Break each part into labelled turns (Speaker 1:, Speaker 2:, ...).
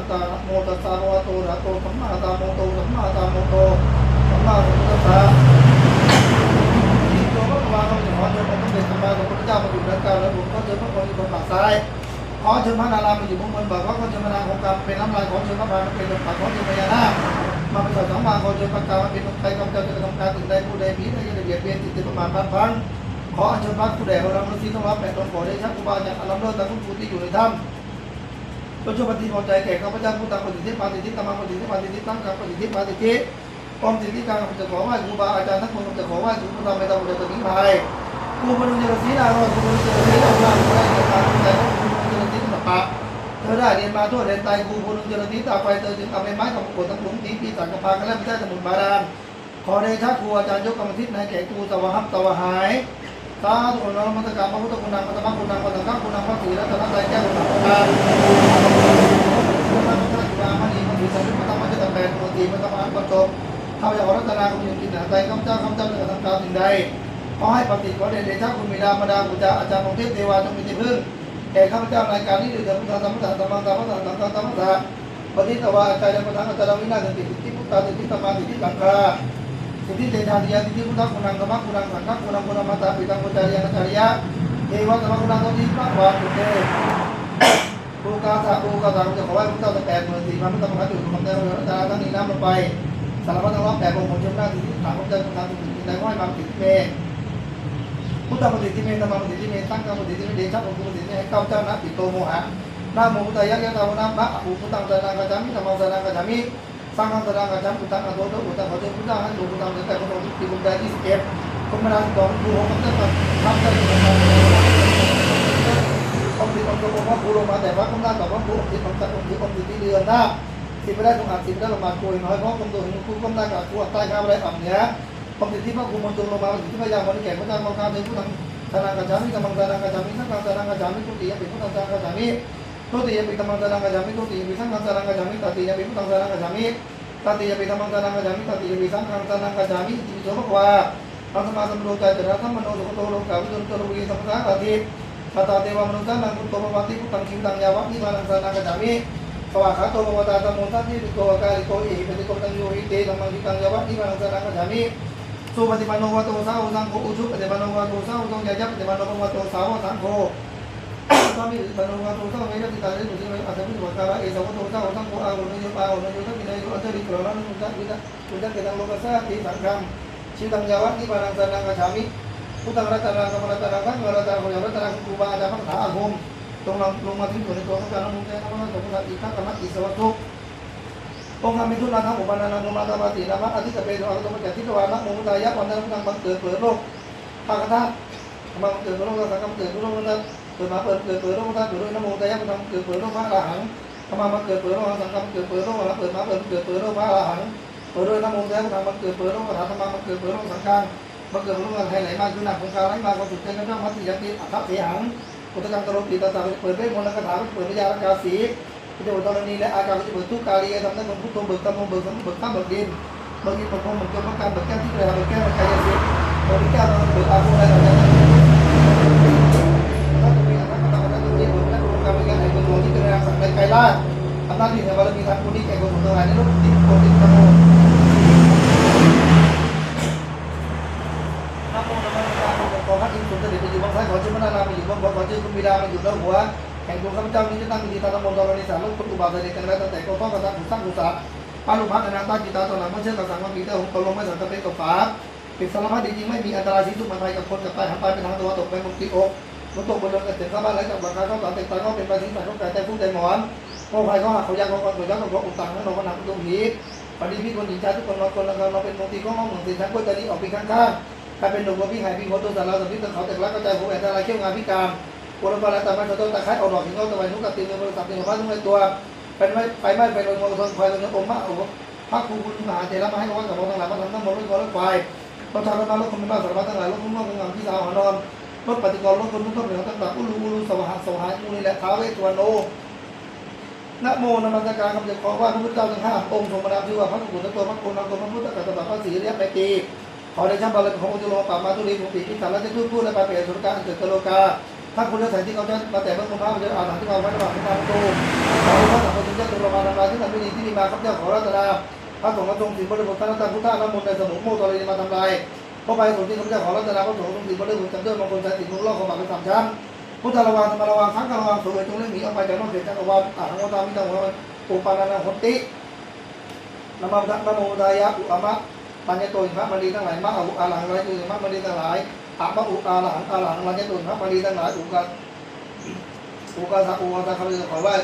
Speaker 1: นตานะโมตัสสะภะคะวะโตอะระหะโตสัมมาสัมพุทโธสัมมาสัมพุทโธสัมมาสัมพุทธัสสะที่โยมพระวาเขาจะขอเชิญพระสมเด็จสัมมาสัมพุทธเจ้ามาอยู่ด้านกลางและผมก็เชิญพระโพธิบนฝั่งซ้ายขอเชิญพระนารายณ์มาอยู่บนบนบ่าขอเชิญพระนางของกรรมเป็นน้ำลายขอเชิญพระพายมาเป็นลมปากขอเชิญพญานาคมาเป็นสัตว์สังวาขอเชิญพระกามาเป็นลมไทยกำจัดจะกระทำการถึงใดผู้ใดมีได้ยินได้เบียดเบียนจิตติประมาทพันพันขออัญเชิญพระผู้ใดของเราที่ต้องรับแผ่ตนขอได้ชักกุบาจากอารมณ์เลิศตะคุณผู้ที่อยู่ในถ้ำ จงช่วยปฏิบัติใจแก่ข้าพเจ้าผู้ตามปฏิทินปฏิทินตามปฏิทินปฏิทินตั้งกับปฏิทินปฏิทินปอมปฏิทธิการจะขอไหว้ครูบาอาจารย์ทั้งคนจะขอไหว้ครูผู้ทำไม่ต้องจะถึงภายครูบรรลุเจริญศรีนารอยครูบรรลุเจริญศรีนารอยครูบรรลุเจริญศรีนารครูบรรลุเจริญศรีนารอยเธอได้เรียนมาทั่วเรียนไตรภูพุนเจริญนิตาไฟเธอจึงเอาไม้ไม้กับกดทั้งหลุมตีปีสังกพากันแล้วไม่ได้สมุนบาดาลขอได้ชักครูอาจารย์ยกกรรมทิศในแก่ครูตวหับตวหายสาธุนรมัตการพระพุทธคุณนางพัตะคุณนางพัตตะคุณนาง พระศรีรัตนตรัยแก้วคุณนางพัตตาคุณนางพัตตาจุฬามณีมณีสันติพัตตมะเจตแปดโมตีพัตตมะปัจจบข้าพเจ้ารัตนาคุณยืนกินหนาใจข้าพเจ้าข้าพเจ้าจะทำการสิ่งใดขอให้ปฏิขอเดชเดชะคุณมีดามาดาบุจาอาจารย์ของเทพเทวาจงมีที่พึ่งแก่ข้าพเจ้ารายการนี้ด้วยเถิดพุทธธรรมะธรรมังธรรมะธรรมังธรรมะธรรมปฏิตวาอาจารย์ประธานอาจารย์วินาศติสิทธิพุทธาสิทธิธรรมาสิติหลังคา ตาปิตังปุจจาริยานาจาริยะเทวะธรรมะคุณังโตติพระวาตุเตภูกาสาภูกาสาจะขอไหว้พระเจ้าแต่แปดหมื่นสี่พันพระธรรมขันธ์อยู่ของแต่ เราอาจารย์ทั้งนี้น้ำลงไปสารพัดทั้งรอบแปดองค์ผลชมหน้าสิทธิถามพระเจ้างใดก็ให้มาสิทธิเมพุทธปฏิทิเมธรรมปฏิทิเมตั้งกรรมปฏิทิเมเดชะปฏิทิเมให้ข้าพเจ้านะปิโตโมหะนาโมพุทธายะยะตาวนะมะอุพุทธังสรนังกัจฉามิธรรมังสรนังกัจฉามิสังฆังสรนังกัจฉามิพุทธังตโตพุทธังขอเชิญพุทธังให้ดูพุทธังแต่คนที่ปีบุญได้ยี่สิบเอ็ดคุณมาดามสองดูของพระเจ้าทำได้ยังไงองค์ที่องค์ตัวพระภูลงมาแต่พระกำลังต่อพระภูองค์ที่องค์องค์ที่องค์ที่เดือนหน้าสิบไม่ได้ตรงอาจสิบได้ประมาโกยน้อยเพราะองค์ตัวนี้คุณกำลังกับตัวใต้ข้าวไรอ่ำเนี้ยองค์ที่พระภูมิมันตรลงมาที่พระยาวันแก่พระเจ้ามังกรถึงพุทธังสนังกัจฉามิธัมมังสนังกัจฉามิสังฆังสนักจฉามิทุติยมปิพุทธังสนังกัจฉามิทุติยมปิธัมมังสนักัจฉามิทุติยมปิสังฆังสนังกามิตติยมปิพุทธังสนักจฉามิ ติยมปิธัมมังสนังกัจฉามิตติยมปิสังฆังสนังกัจฉามิจิตโสภควาอังสมาสมโลกาจระธรรมโนสุขโตโลกาวิจุนโตโลกีสัมภะอาทิปตาเทวมนุษย์นังพุทโตภวัติพุทธังคิมตังยาวะนิพานังสนังกัจฉามิสวากขาโตภวตาธรรมโมทัตติโกวกาลิโกอิปฏิโกตังโยหิเตธัมมังคิตังยาวะนิพานังสนังกัจฉามิสุปฏิปันโนวัตโตสาวสังโฆอุชุปฏิปันโนวัตโตสาวสังยายัปฏิปันโนวัตโตสาวสังโฆสามีปฏิปันโนวัตโตสาวเวรติตาเรตุสิเวอัสสมิวะการะเอสวัตโตสาวสังโฆ อาวุโนโยปาวุโนโยทัพพินโยอัตติกรณันตุตัวิตะตุตังเกตังโลกัสสะติสังฆังชิตังยาวะนิพพานังสนังกัจฉามิพุทธังรัตนังกัมรัตนังขังรัตนังโยรัตนังคูบาอาจารย์พังถาอาภมตรงลงมาถึงตัวในตัวของการนมุขแก่นมุขตรงนั้นอีกข้างกรรมอิสวัตถุองค์ธรรมิทุนาเปโตอัตโตมัจจทิตวานะโมมุตายะวันนั้นพุทธังบังเกิดเปิดโลกธาตุเกิดเปิดโลกสังฆเกิดเปิดโลกนั้นเปิดมาเปิดเกิดเปิดโลกธาตุเปิดโลกนโมตยะพุทธังเกิดเปิดโลกพระอรหังธรรมามาเกิดเปิดโลกสังฆมาเกิดเปิดโลกนะเปิดมาเปิดเกิดเปิดโลกพระอรหังเปิดโลกนโมตยะพุทธังบังเกิดเปิดโลกพระธรรมามาเกิดเปิดโลกสังฆังบังเกิดเปิดโลกให้ไหลมาคือหนักของกาไหลมาของสุดเจริญธรรมมัตติยติอัฏฐเสหังพุทธกังกโรปิตาตาเปิดเวทมนต์คาถาเปิดวิญญาณกาสีพุทธบตรณีและอาการที่เบิกทุกกาลีทำได้บนพุทโธเบิกตมเบิกสัมเบิกข้ามเบิกดินเบิกอินเบิกพรมเบิกเจมพระการเบิกแก้วที่เกิดเบิกแก้วกายสิทธิ์เบิกแก้วเบิกอาภร นี้จะตั้งมีตาตะมนตรณิสาลูกตุบาสเดกันแล้วตั้งแต่ก็ต้องกระตังสร้างกุศลปาลุพัฒนาตาจิตาตอนหลังไม่เชื่อกระสังว่ามีแต่หงตกลงไม่สันตะเป็นกับฝาป็นสารพัดจริงไม่มีอันตรายที่ทุกมันภัยกับคนกับไปหันไปเป็นทางตัวตกไปมุกติอกมันตกบนเรือนเต็มข้าบ้านไหลจากบางครั้งก็ต่างแต่ตาก็เป็นไปทิ้งแต่ก็แต่แต่ผู้ใจหมอนโอ้ใครก็หักเขายากเขาก็เขายากเขาก็อุตังนั่นเราก็หนักตรงนี้ปฏิพิคนหญิงชายทุกคนเราคนละเราเป็นมงคลก็มองเหมือนสินชั้นกล้วยตานี้ออกไปข้างๆใครเป็นหนุ่มว่าพี่หายพี่หัวตัวสารเราสำนึกตึงเขาแต่ละกระจายหัวแตรายเขี้ยวงานพิการ ปุรบาลตามันจะต้องตะไคร้เอาดอกหินเอาตะวันนุกัดตีนมือตัดตีนพระทุกในตัวเป็นไม่ไปไม่ไปโดนมรดกไฟโดนอมมะโอ้พระครูคุณมหาเถระมาให้วัดกับเราทั้งหลายมาทำทั้งหมดรถรถไฟรถทางรถมาลถคนไม่บ้าสารพัดทั้งหลายรถพุ่งรถงามที่สาวหานอนรถปฏิกรรถคนมุ่งต้นเหนือตั้งแต่อุลูอุลูสวหสวหายมูนี่แหละท้าวเวสวรรณโอนะโมนมัสการคำจะขอว่าพระพุทธเจ้าทั้งห้าองค์ทรงประดับชื่อว่าพระกุฎตัวพระคุณนำตัวพระพุทธกัตตะพระศรีเรียบไปตีขอได้ช่างบารมีขององค์จุลปามาตุลีภูปิพิสันและจะทูตพูดและไปเปียสุรการเกิดกโลกา ถ้าคุณเลือกสายที่เขาจะมาแต่เมื่อคุณพระมันจะอ่านหนังที่เขาไว้ระหว่างคุณพระประตูขอให้พระสัมมาสัมพุทธเจ้าตรงมานามินีที่มีมาข้าพเจ้าขอรัตนาพระสงฆ์ทรงสิบริบุตรพระนัตตาพุทธะน้ำมนต์ในสมุนโมตรีมาทำลายพระไปสงฆ์ที่ข้าพเจ้าขอรัตนาพระสงฆ์ทรงสิบริบุตรจำเดินมงคลใจติดมุกล่อของบาปเป็นสามชั้นพุทธระวังธรรมระวังทั้งกระวังสวยจงเล่นหนีออกไปจากนอกเขตจักรวาลอ่างวตามิตังวะปุปานานาหตินามะนโมตายะอุอะมะปัญญโตอิมะมณีทั้งหลายมะอุอาหลังไรจุอิมะมณีทั้งหลาย อะมะอุอาหลังอาหลังปัญญโตอิมะมณีทั้งหลายอุกะอุกะสักอุกะสักข้าพเจ้าขอไหว้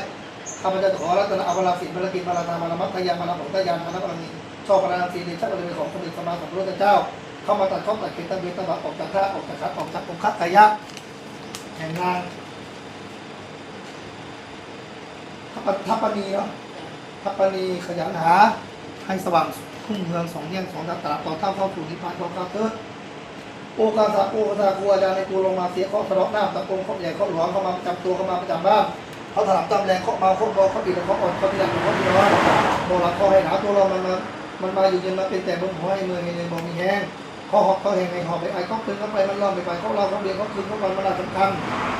Speaker 1: ข้าพเจ้าขอรัตนอวราศิบารกินบารตามานามัตทยามานาผงตยานมานาบารมีชอบปราณสีในชาติบริเวณของสมเด็จสมมาสัมพุทธเจ้า เข้ามาตัดข้อตัดเขตตัดเวทตัดบาออกจากท่าออกจากคัดออกจากองค์คัดกายะแห่งงานทัปทัปณีเนาะทัปปณีขยันหาให้สว่างทุ่งเมืองสองแยกสองตาตราต่อเท่าเข้าสู่นิพพานของข้าเถิด โอกาสาโอกาสาครูอาจารย์ในครูลงมาเสียข้อสะเลาะหน้าตะโกงข้อใหญ่ข้อหลวงเข้ามาประจำตัวเข้ามาประจำบ้านเขาถลำตำแรงเขามาเขาบอเขาดีเขาอ่อนเขาดีดังเขาดีร้อนโบราณเขาให้หนาตัวเรามันมามันมาอยู่เย็นมาเป็นแต่บนหัวให้มือให้เลยบอกมีแห้งเขาหอบเขาแห้งให้หอบไปไอ้เขาคืนเขาไปมันร้อนไปไปเขาเราเขาเบียเขาคืนเขาวันมันน่าสำคัญ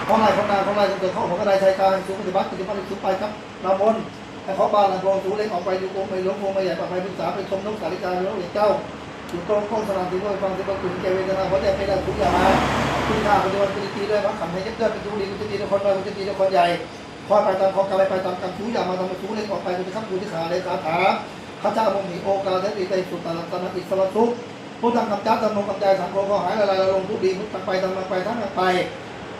Speaker 1: เขาไล่เขานาเขาไล่เขาเกิดเขาหัวกระไดชายกลางสูงปฏิบัติปฏิบัติสูงไปครับนาบนให้เขาบ้านลังกองสูงเล็กออกไปอยู่กองไปล้มกองไปใหญ่ไปไปรึกษาไปชมนกสาริกาเลี้ยงเจ้า กองสนามที่ด้วยฟังที่ประคุณแกเวทนาเพราะแต่ไม่ได้ทุกอย่างมาคุณค่าปฏิบัติปฏิทีด้วยพระขันให้ยับยั้งเป็นทุลีกุฏิทุกคนน้อยกุฏิทุกคนใหญ่พอไปตามของกายไปตามกรรมชูอย่ามาทำมาชูเล็กออกไปคุณจะขับคุณที่ขาเลยคาถาข้าเจ้ามงหีโอกาสติใจสุตตานตนาอิสระทุกผู้ทำกำจัดตำนงกำจายสังโฆก็หายละลายละลงทุกดีทุกตังไปตามมาไปทั้งไป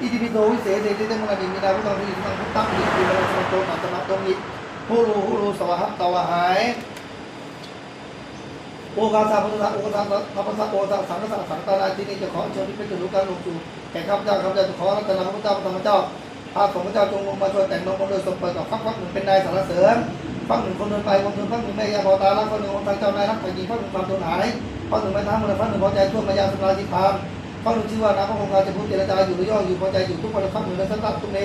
Speaker 1: อิติปิโสวิเศษเดชเตมังนิมินาพุทธังที่สังพุทธังอิติปิโสสังโฆตัตนะตรงนี้ผู้รู้ผู้รู้สวะหัตตวะหาย โอกาสาพุทธะโอกาสาพระพุทธะโอกาสสังฆสังสังตานาที่นี่จะขอเชิญที่เป็นจุลุการลงสู่แก่ข้าพเจ้าข้าพเจ้าจะขอรัตนาพระพุทธเจ้าพระธรรมเจ้าพระสงฆ์เจ้าจงลงมาช่วยแต่งนงมาโดยสมประกอบฟักฟักหนึ่งเป็นนายสารเสริญฟักหนึ่งคนเดินไปคนเดินฟักหนึ่งแม่ยาพอตาลักฟักหนึ่งองค์ทางเจ้านายรักฝ่ายหญิงฟักหนึ่งความตัวหายฟักหนึ่งไม่ท้ามือฟักหนึ่งพอใจทั่วมายาสุราธิพามฟักหนึ่งชื่อว่าน้ำพระองค์การจะพูดเจรจาอยู่หรือย่ออยู่พอใจอยู่ทุกคนฟักหนึ่งในสันตัตุเน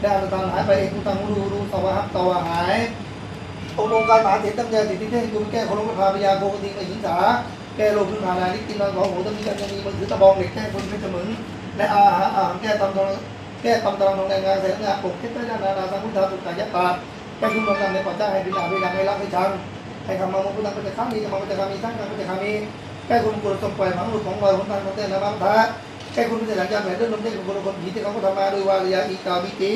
Speaker 1: ได้อันตรหายไปเองกุตังรูรูสวะหัตตวะหาย องค์องการมหาเถรตั้งใจติดที่เท่กุลแก้คนลงพาพยาโกติไปหิงสาแก้โลภพึ่งพานานิกินนอนของหูต้องมีกันยังมีมือถือตะบองเหล็กแก้คนเพชรมึงและอาหารอาหารแก้ตำตองแก้ตำตารางของแรงงานเสนานปกคิดได้นานานสังพุทธาตุกายะตาแก้คุณลงกันในปัจจัยให้พิจารณาพิจาให้รักให้ชังให้คำมามุพุทธังปัจจคามีธรรมปัจจคามีทั้งกันปัจจคามีแก้คุณกุลสมปล่อยหมังหลุดของลอยของตันของเต้นและบังทะแก้คุณพิจารณาญากแผ่เรื่องลมเต้นของคนคนผีที่เขาทำมาโดยวาริยาอีกาวิจิ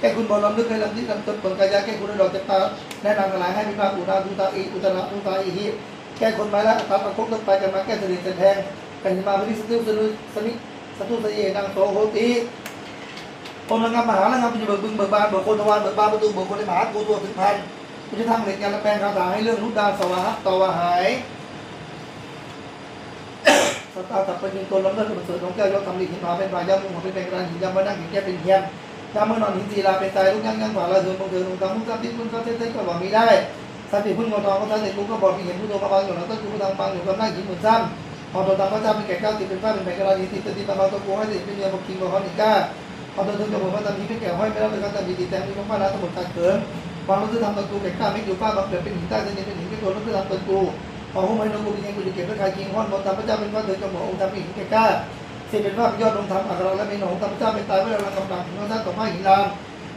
Speaker 1: แก้คุณบอลลำลึกให้ลำที่ลำต้นผลกายะแก้คุณดอกจัตตาแนะนำทั้งหลายให้พิพากอุณาทุตาอีอุตระทุตาอีหิแก้คนไม้ละตาประคบต้นไปกันมาแก้สนิทแทงกันมาพิสตุสนุสนิสตุสเยนังโสโหติคนละงามมหาละงามเป็นเบิกบึงเบิกบานเบิกคนทวารเบิกบานประตูเบิกคนในมหากูตัวถึงพันกูจะทำเหล็กยาละแปลงคาถาให้เรื่องนุดดาสวะหัตตวะหายสตาตับเป็นยิงตัวล้มเลิศประเสริฐของแก้วยกทำดีหินผาเป็นผายามุงเป็นเป็นกระดานหินยามานั่งหินแก้เป็นเทียน ยามเมื่อนอนหินศีลาเป็นตายลูกยังยังผ่าละเถินบงเถินลงตามมุกตามที่คุณก็เต้นก็บอกมีได้สันติพึ่งเงอทองก็สันติกูกก็บอกมีเห็นผู้โตมาบางอยู่แล้วก็คือผู้ทางบางอยู่กำลังหินหมุนซ้ำพอตัวตามพระเจ้าเป็นแก่เก้าติดเป็นฟ้าเป็นแผ่กระดานหินติดติดตามเราตัวกูให้ติดเป็นเรือบอกกินบอกเขาหนิก้าพอเดินถึงกับผมว่าตอนนี้พี่แก่ห้อยไม่แล้วเลยก็ตอนนี้ดีแต่งมีของป้าร้าสมุนการเขินความรู้สึกทำตะกูแก่ก้าไม่อยู่ป้าบางเกิดเป็นหินใต้เส้นเป็นหินที่ตัวรู้สึกทำตะกูพอหุ้มให้น้องกูเป็นยังกูจะเก็บไว้ใครกินห้อนบนตามพระเจ้าเป็นว่าเถิดจงบอกองค์ทำหินแก่ก้า สิเป็นว่ายอดองค์ทำอักเราและเป็นหนองทำพระเจ้าเป็นตายเมื่อเรากำลังถึงพระเจ้าต่อมาหินลาม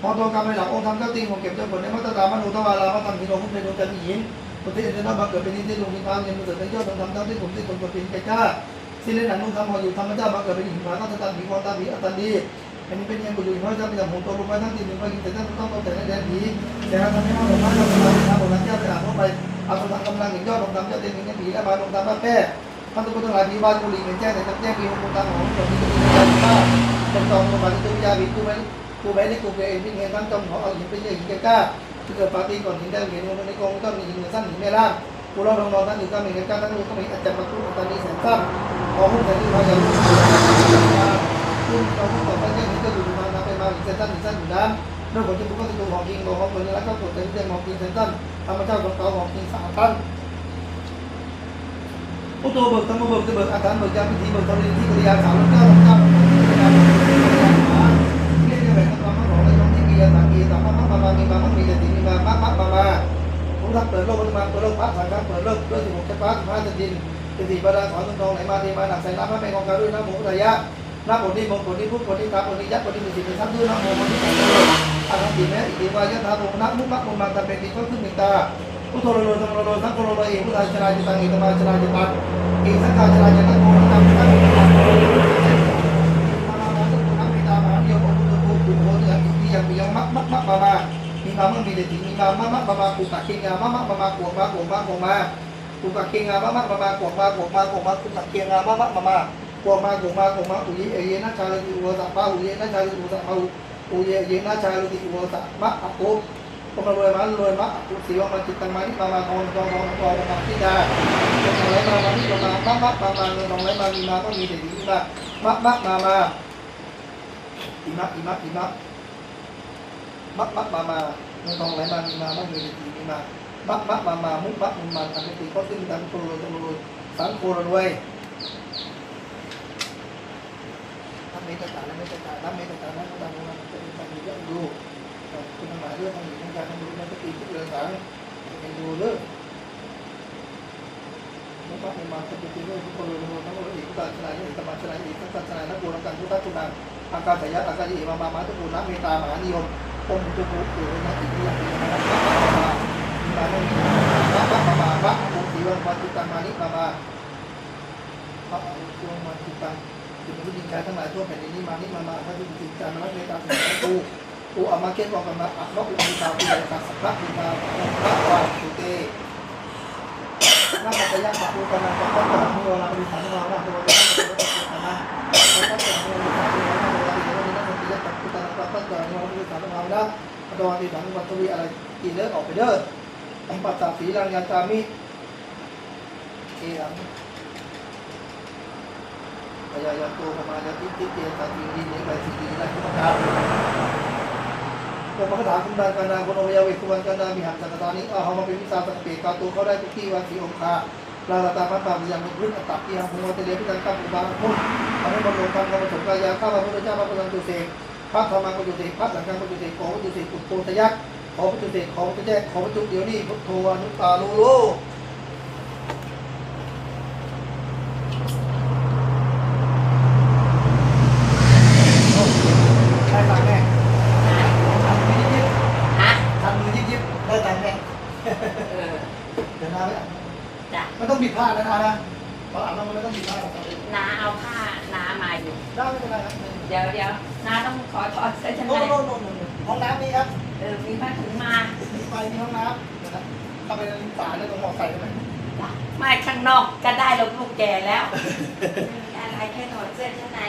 Speaker 1: พอตัวกรรมในหลังองค์ทำเจ้าตีของเก็บเจ้าผลในมัตตามนุทวารามาทำหินองค์เป็นดวงจันทร์หินคนที่จะต้องมาเกิดเป็นนิติดวงหินพามยังมาเกิดเป็นยอดองค์ทำเจ้าที่ผมที่คนตัวเป็นแก่กล้าสิ่งในหนังนุ่งทำพออยู่ทำพระเจ้ามาเกิดเป็นหินผาก็จะตัดหินความตาผีอัตตันดีอันนี้เป็นยังบุญอยู่น้อยจะเป็นอย่างหงตัวลงไปทั้งที่หนึ่งไปกินแต่ทั้งต้องต้องแต่ในแดนผีแต่เราทำให้เราลงมาเราทำทำบนนั้นเจ้าไปอ่านเข้าไปเอากำลังกำลังอย่งยอดลงตามเจ้าเต็มเป็นผีและมาลงตามพระแพ้ ท่านทุกคนทั้งหลายผีบ้านกุลีเหมือนแจ้งแต่จำแจ้งผีลงตามของคนที่จะมีการฆ่าเป็นตองลงมาที่ตัวยาผีกูไม่กูไม่ได้กูเองที่เงินทั้งจมของเอาหินเป็นหินแก่กล้าที่เกิดปาร์ตี้ก่อนหินได้เห็นในกองก็มีหินสั้นหินแม่ล่างกูเราลองนอนทั้งอยู่ก็มีเงินก้าทั้งลูกก็มีอาจารย์มาตุ้ตอนนี้แสนสั้นพอหุ้นแต่ที่มาอย่างลูกคุณเราหุ้ต่อไปแค่นี้ก็อยู่มาทำไปมาอีกเส้นสั้นอีกเส้นอยู่นั้นเรื่องของที่บุคคลที่ดูของจริงของของคนแล้วก็กดเต็มเต็มของจริงเส้นสั้นธรรมชาติของเขาของจริงสามตั้น ผู้ตัวเบิกธรรมเบิกจะเบิกอาถรรพ์เบิกยาพิธีเบิกธรณีที่กิริยาสาวเจ้าเจ้าเรียกได้แบบคำของในตรงที่กิริยาสังกีต่างมามามามีมามีแต่ติมีมามามามามาผมทำเปิดโลกมาเปิดโลกพักสังกัดเปิดโลกด้วยสิบหกชั้นฟ้าสิบห้าชั้นดินเป็นสี่บาดาขอตุนทองไหลมาเทมาหนักใส่น้ำพระแม่ของการด้วยน้ำหมูระยะน้ำบทนี้มงบทนี้พุทธบทนี้ตาบทนี้ยักษ์บทนี้มีสิทธิ์เป็นทั้งด้วยน้ำโมบทนี้ของเราออาคันติแม่อิติวายะธาโมนะมุมะมุมังตะเปติก็ขึ้นมิตา พุทโธโลโลธรรมโลโลสังโฆโลเอพุทธาชราจิตังอิตมาชราจิตังเอสังฆาชราจิตังโมนะตังตังมามามาตุนะมิตามหานิยมอุตุตุตุโหติยังอิติยังปิยังมะมะมะมามามีมามึงมีเดติมีมามะมะมามากุกะคิงามะมะมามากัวมากวมากวมากุกะคิงามะมะมามากัวมากวมากวมากุกะคิงามะมะมามากัวมากวมากวมาอุเยเอเยนะชาลุติอุวะสะปะอุเยนะชาลุติอุวะสะปะอุเยเยนะชาลุติอุวะสะมะอะโก พวกเรารวยมารวยมะอุสีวะมาจิตตังมานิมามาทองทองทองทองมาที่ดาทองไหลมามานี่มามะมะมามาเงินทองไหลมามีมาก็มีแต่ดีมามะมะมามาอิมะอิมะอิมะมะมะมามาเงินทองไหลมามีมาก็มีแต่ดีมามะมะมามามุมะมุมมันอันเป็นก็ขึ้นดังโคโรโคโรสังโครรวยน้ำเมตตาน้ำเมตตาน้ำเมตตาน้ำตาน้ำตาเป็นการดูเรื่องดู คุณทั้งหลายเรื่องทางหญิงการทางดูนักตีทุกเรื่องต่างเป็นดูเรื่องมุขมุมาสติเรื่องทุกคนรู้ทั้งหมดอีกการชนะอีกสมาชนะอีกทั้งการชนะนักบุญการทุกท่านทุกนางอาการสยามอาการอิมามามาทุกบุญนักเมตตามหานิยมองค์จุกุเอ๋ยนักติยังมีมามามามามามามาองค์สีวันวันตุตังมานิมามาพระองค์ทรงมาตุตังถึงผู้หญิงชายทั้งหลายทั่วแผ่นดินนี้มานิมามาพระผู้หญิงจามาเมตตาสังฆูกู อามาเก็ตบอกกันมาอักนกอุมิตาปิยกัสสะพระปิตาพระวาสุเตนาคตยักษ์ปูกำลังจะต้องการมือเราบริษัทเราเราตัวจะต้องเป็นตัวเป็นนะเราต้องเป็นมือเราตัวเราเราเราเราเราต้องยักษ์ปูกำลังจะต้องการเราบริษัทเราแล้วตัวที่หลังวัตถุวิอะไรกินเลิกออกไปเด้ออัมปัสสาสีรังยาจามิเอรังพยายามตัวประมาณยาติติเตตัดดีดีเนี่ยไปสีดีได้ทุกประการ พวกพระคถาคุณดานกานาคนอวัยวะสุวรรณกานามีหังสังกตานิอาหามาเป็นวิสาสังเปกาตัวเขาได้ทุกที่วันสีองคาลาลาตาพันตามยังเป็นพื้นอัตตะที่หังพงวันเตเลพิจันกัมปุบาลพุ่นทำให้บรรลุธรรมกรรมสมกายาข้าพระพุทธเจ้าพระพุทธจุเสกพระธรรมังกุจุเสกพระสังฆังกุจุเสกขอพระจุเสกอุปโภทยักษ์ขอพระจุเสกขอพระแจกขอพระจุเดี๋ยวนี้พุทโธอนุตตาลูโลได้ตังค์แน่ทำมือยิบ
Speaker 2: ฮะ
Speaker 1: ทำมือยิบยิบได้ตังค์แน่
Speaker 2: เออ
Speaker 1: เดี๋ยวนะไม่
Speaker 2: จ้ะ
Speaker 1: ไม่ต้องบิดพลาดนะนะนะเพราะอาบน้ำมันไม่ต้องบิดพลาดหรอกครับ
Speaker 2: น้าเอาผ้าน้ามาอยู่
Speaker 1: ได้ไม่เป็นไรครับ
Speaker 2: เดี๋ยวเดี๋ยวน้าต้องขอถอดเสื้อชั้น
Speaker 1: โน่
Speaker 2: ใน
Speaker 1: นโน่นโน่นโน่นห้องน้ำนี่ครับ
Speaker 2: เออมีผ้าถุงมา
Speaker 1: มีไฟมีห้องน้ำนะครับเข้าไปในฝาแล้วตรงหม้อไฟได้ไหม
Speaker 2: จ้ะไม่ข้างนอกก็ได้แล้วลูกแก่แล้วไม่มีอะไรแค่ถอดเสื้อชั้นใน